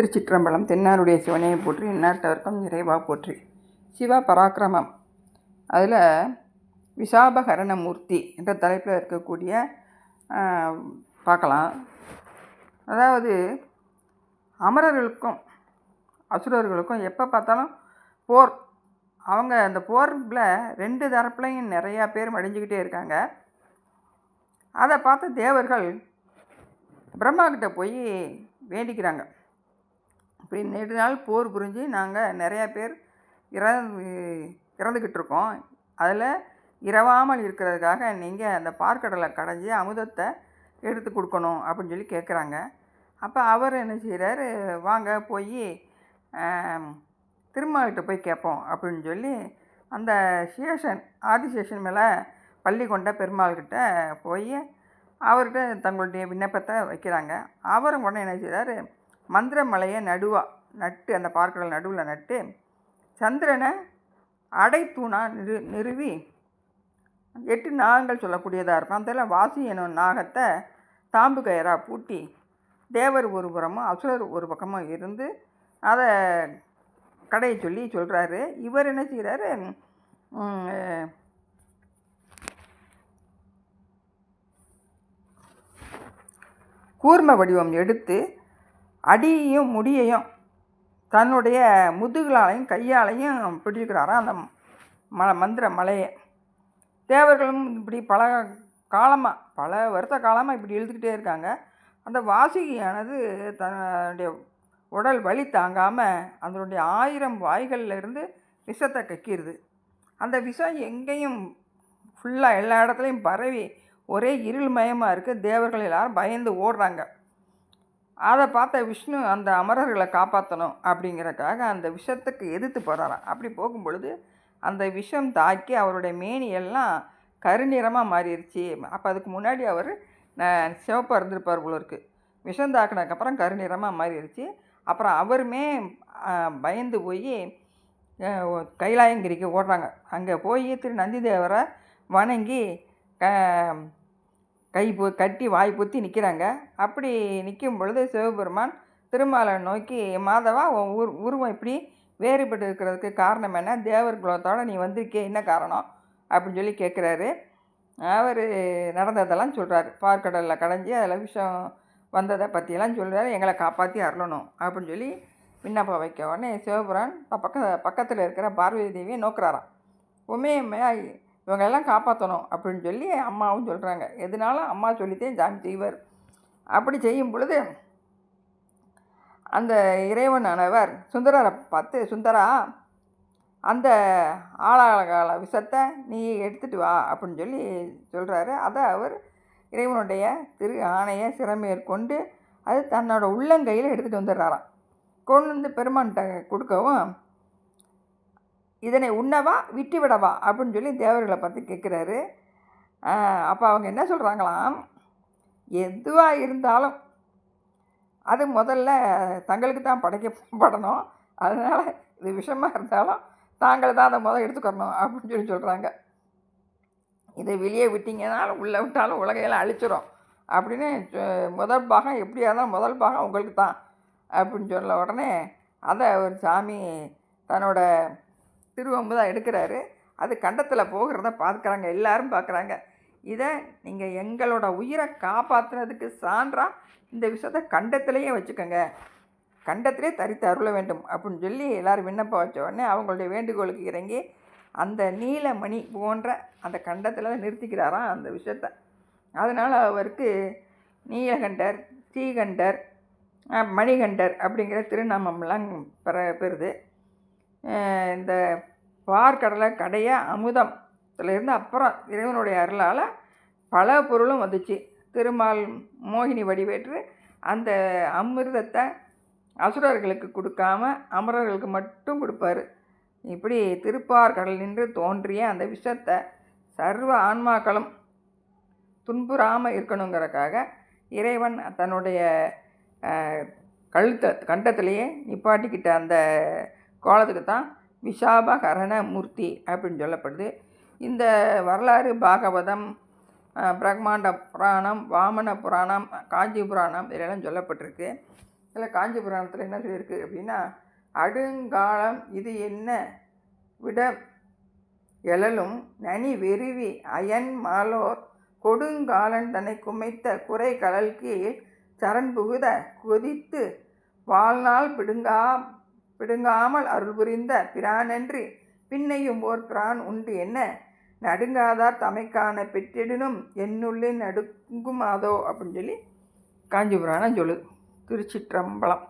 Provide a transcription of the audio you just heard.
திருச்சிற்றம்பலம் தென்னாருடைய சிவனையை போற்றி இன்னார்த்தவர்க்கும் இறைவா போற்றி. சிவா பராக்கிரமம். அதில் விஷாபகரண மூர்த்தி என்ற தலைப்பில் இருக்கக்கூடிய பார்க்கலாம். அதாவது அமரர்களுக்கும் அசுரர்களுக்கும் எப்போ பார்த்தாலும் போர். அவங்க அந்த போரில் ரெண்டு தரப்புலையும் நிறையா பேர் அடைஞ்சிக்கிட்டே இருக்காங்க. அதை பார்த்த தேவர்கள் பிரம்மா கிட்ட போய் வேண்டிக்கிறாங்க. அப்படி நெடு நாள் போர் புரிஞ்சு நாங்கள் நிறையா பேர் இறந்து இறந்துக்கிட்டு இருக்கோம் அதில் இரவாமல் இருக்கிறதுக்காக நீங்கள் அந்த பார்க்கடலை கடைஞ்சி அமுதத்தை எடுத்து கொடுக்கணும் அப்படின்னு சொல்லி கேட்குறாங்க அப்போ அவர் என்ன செய்கிறாரு வாங்க போய் திருமால்கிட்ட போய் கேட்போம் அப்படின்னு சொல்லி அந்த சேஷன் ஆதிசேஷன் மேலே பள்ளி கொண்ட பெருமாள்கிட்ட போய் அவர்கிட்ட தங்களுடைய விண்ணப்பத்தை வைக்கிறாங்க. அவரும் உடனே என்ன செய்கிறாரு மந்திரமலையை நடுவா நட்டு அந்த பார்க்கடல் நடுவில் நட்டு சந்திரனை அடைத்தூணாக நிறு நிறுவி எட்டு நாகங்கள் சொல்லக்கூடியதாக இருக்கும். அதில் வாசி எனும் நாகத்தை தாம்பு கயிறாக பூட்டி தேவர் ஒரு புறமும் அசுரர் ஒரு பக்கமும் இருந்து அதை கடையை சொல்லி சொல்கிறாரு இவர் என்ன செய்கிறாரு கூர்ம வடிவம் எடுத்து அடியையும் முடியையும் தன்னுடைய முதுகளாலையும் கையாலையும் பிடிக்கிறாராம் அந்த ம மந்திர மலையை. தேவர்களும் இப்படி பல காலமாக பல வருஷ காலமாக இப்படி இழுத்துக்கிட்டே இருக்காங்க. அந்த வாசுகியானது தன்னுடைய உடல் வலி தாங்காமல் அதனுடைய ஆயிரம் வாய்களில் இருந்து விஷத்தை கக்கிடுது அந்த விஷம் எங்கேயும் ஃபுல்லாக எல்லா இடத்துலையும் பரவி ஒரே இருள்மயமாக இருக்குது தேவர்கள் எல்லாரும் பயந்து ஓடுறாங்க. அதை பார்த்த விஷ்ணு அந்த அமரர்களை காப்பாற்றணும் அப்படிங்கிறக்காக அந்த விஷத்துக்கு எதிர்த்து போகிறாராம் அப்படி போகும் பொழுது அந்த விஷம் தாக்கி அவருடைய மேனியெல்லாம் கருநிறமாக மாறிடுச்சு அப்போ அதுக்கு முன்னாடி அவர் சிவப்பாக இருந்திருப்பார் போல விஷம் தாக்கினதுக்கப்புறம் கருநிறமாக மாறிடுச்சு அப்புறம் அவருமே பயந்து போய் கைலாயங்கிரிக்கு ஓடுறாங்க. அங்கே போய் திரு நந்திதேவரை வணங்கி கை பொ கட்டி வாய் பொத்தி நிற்கிறாங்க அப்படி நிற்கும் பொழுது சிவபெருமான் திருமாலை நோக்கி மாதவா உன் உரு உருவம் இப்படி வேறுபட்டு இருக்கிறதுக்கு காரணம் என்ன? தேவர் குலத்தோடு நீ வந்திருக்கே என்ன காரணம்? அப்படின்னு சொல்லி கேட்குறாரு. அவர் நடந்ததெல்லாம் சொல்கிறாரு பார்க்கடலில் கடைஞ்சி அதில் விஷம் வந்ததை பற்றியெல்லாம் சொல்கிறாரு எங்களை காப்பாற்றி அருளணும் அப்படின்னு சொல்லி விண்ணப்பம் வைக்க உடனே சிவபுரான் பக்க பக்கத்தில் இருக்கிற பார்வதி தேவியை நோக்குறாராம். உமையம்மையா இவங்களெல்லாம் காப்பாற்றணும் அப்படின்னு சொல்லி அம்மாவும் சொல்கிறாங்க எதுனாலும் அம்மா சொல்லித்தான் ஜாமி செய்வார். அப்படி செய்யும் பொழுது அந்த இறைவனானவர் சுந்தரரை பார்த்து சுந்தரா அந்த ஆளாகால விஷத்தை நீ எடுத்துட்டு வா அப்படின்னு சொல்லி சொல்கிறாரு அதை அவர் இறைவனுடைய திரு ஆணையை சிறமேற்கொண்டு அது தன்னோட உள்ளங்கையில் எடுத்துகிட்டு வந்துடுறாராம். கொண்டு வந்து பெருமான்கிட்ட கொடுக்கவும் இதனை உண்ணவா விட்டு விடவா அப்படின்னு சொல்லி தேவர்களை பார்த்து கேட்குறாரு. அப்போ அவங்க என்ன சொல்கிறாங்களாம் எதுவாக இருந்தாலும் அது முதல்ல தங்களுக்கு தான் படைக்கப்படணும் அதனால் இது விஷமாக இருந்தாலும் தாங்கள் தான் அதை முதல் எடுத்துக்கணும் அப்படின்னு சொல்லி சொல்கிறாங்க இதை வெளியே விட்டிங்கனாலும் உள்ளே விட்டாலும் உலகையெல்லாம் அழிச்சிரும். அப்படின்னு சொ- முதல் பாகம் எப்படியா இருந்தாலும் முதல் பாகம் உங்களுக்கு தான் அப்படின்னு சொல்ல உடனே அதை ஒரு சாமி தன்னோட திருவம்பு தான் எடுக்கிறாரு. அது கண்டத்தில் போகிறத பார்க்குறாங்க. எல்லாரும் பார்க்குறாங்க. இதை நீங்கள் எங்களோட உயிரை காப்பாற்றுனதுக்கு சான்றாக இந்த விஷயத்தை கண்டத்திலேயே வச்சுக்கோங்க. கண்டத்திலே தரித்து அருள வேண்டும் அப்படின்னு சொல்லி எல்லோரும் விண்ணப்பம் வச்ச உடனே அவங்களுடைய வேண்டுகோளுக்கு இறங்கி அந்த நீலமணி போன்ற அந்த கண்டத்தில் நிறுத்திக்கிறாராம் அந்த விஷயத்தை அதனால் அவருக்கு நீலகண்டர் ஸ்ரீகண்டர் மணிகண்டர் அப்படிங்கிற திருநாமம்லாம் பெற பெறுது. இந்த பார்க்கடலை கடைய அமுதம். இருந்து அப்புறம் இறைவனுடைய அருளால் பல பொருளும் வந்துச்சு. திருமால் மோகினி வடிவேற்று அந்த அமிர்தத்தை அசுரர்களுக்கு கொடுக்காம அமரர்களுக்கு மட்டும் கொடுப்பாரு. இப்படி திருப்பார்கடல் நின்று தோன்றிய அந்த விஷத்தை சர்வ ஆன்மாக்களும் துன்புறாமல் இருக்கணுங்கிறக்காக இறைவன் தன்னுடைய கழுத்த கண்டத்திலேயே நிப்பாட்டிக்கிட்ட அந்த கோலத்துக்கு தான் விஷாபகரண மூர்த்தி அப்படின்னு சொல்லப்படுது. இந்த வரலாறு பாகவதம் பிரம்மாண்ட புராணம் வாமன புராணம் காஞ்சி புராணம் இதெல்லாம் சொல்லப்பட்டிருக்கு. இதில் காஞ்சி புராணத்தில் என்ன சொல்லியிருக்கு அப்படின்னா அடுங்காலம் இது என்ன? விட எழலும் நனி வெறுவி அயன் மாலோர் கொடுங்காலன் தன்னை குமைத்த குறை கடல் கீழ் சரண் புகுத கொதித்து வாழ்நாள் பிடுங்கா பிடுங்காமல் அருள் புரிந்த பிரானன்றி பின்னையும் ஓர் பிரான் உண்டு என்ன? நடுங்காதார் தமைக்கான பெற்றிடனும் என்னுள்ளே நடுங்குமாதோ? அப்படின்னு சொல்லி காஞ்சிபுராணம் சொல்லுது. திருச்சிற்றம்பலம்.